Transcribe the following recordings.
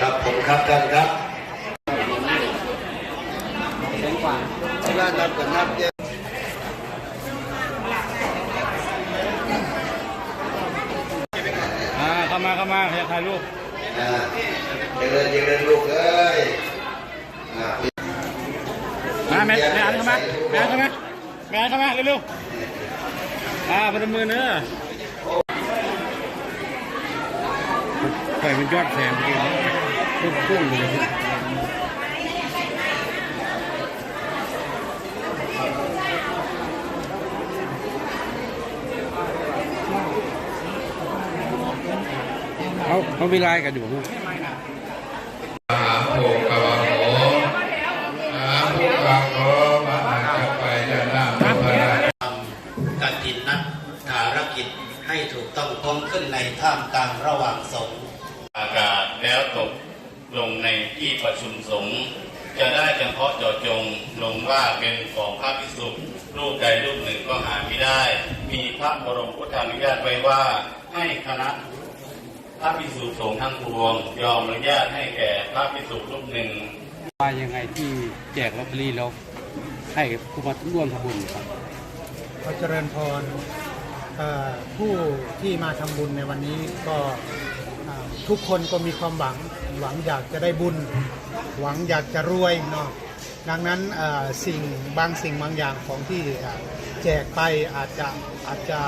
ครับผมครับท่านครับที่ร้านนับกับนับเยอะอ่าเข้ามาเข้ามาอยากถ่ายรูปอ่าเจริญเจริญลูกเอ้ยอ่ามาแม่แม่อันเข้ามาแม่อันเข้ามาแม่อันเข้ามาเร็วๆอ่าพนมมือเนื้อไฟมันยอดแสงจริง พุ่งพุ่งเลยเขาเขาวิไลกันอยู่อาโภกวะกาจัปไปยนะพรกินนักภารกิจให้ถูกต้องพ้องขึ้นในท่ามกลางระหว่างสงอากาศแล้วตก ลงในที่ประชุมสงฆ์จะได้เฉพาะเจาะจงลงว่าเป็นของพระภิกษุรูปใดรูปหนึ่งก็หาไม่ได้ มีพระบรมพุทธานุญาตไว้ว่าให้คณะพระภิกษุสงฆ์ทั้งปวง ยอมอนุญาตให้แก่พระภิกษุรูปหนึ่งว่ายังไงที่แจกลอตเตอรี่แล้วให้ผู้มาร่วมทำบุญครับขอเจริญพรเอ่อผู้ที่มาทำบุญในวันนี้ก็อ่า ทุกคนก็มีความหวังหวังอยากจะได้บุญ หวังอยากจะรวยเนาะดังนั้นสิ่งบางสิ่งบางอย่างของที่แจกไปอาจจะอาจจะ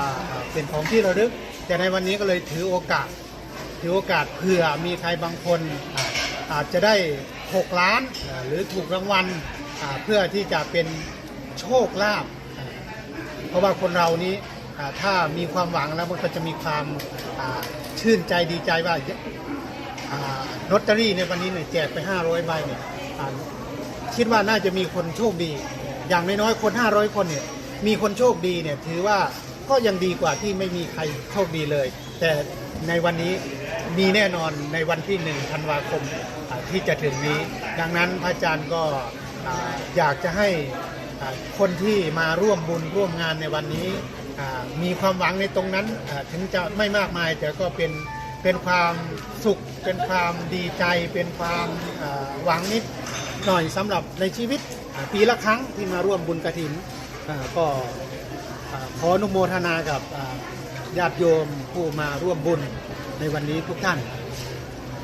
เป็นของที่ระลึก แต่ในวันนี้ก็เลยถือโอกาส ถือโอกาสเผื่อมีใครบางคนอาจจะได้ 6 ล้านหรือถูกรางวัลเพื่อที่จะเป็นโชคลาภเพราะว่าคนเรานี้ ถ้ามีความหวังแล้วมันก็จะมีความชื่นใจดีใจว่าลอตเตอรี่ในวันนี้เนี่ยแจกไป 500ใบเนี่ยคิดว่าน่าจะมีคนโชคดี อย่างน้อยๆคน 500 คนเนี่ยมีคนโชคดีเนี่ยถือว่าก็ยังดีกว่าที่ไม่มีใครโชคดีเลย แต่ในวันนี้มีแน่นอนในวันที่หนึ่งธันวาคมที่จะถึงนี้ ดังนั้นพระอาจารย์ก็อยากจะให้คนที่มาร่วมบุญร่วมงานในวันนี้ มีความหวังในตรงนั้นถึงจะไม่มากมาย แต่ก็เป็นเป็นความสุข เป็นความดีใจ เป็นความหวังนิดหน่อยสำหรับในชีวิตปีละครั้งที่มาร่วมบุญกระถินอ่าก็ขออนุโมทนากับญาติโยมผู้มาร่วมบุญในวันนี้ทุกท่าน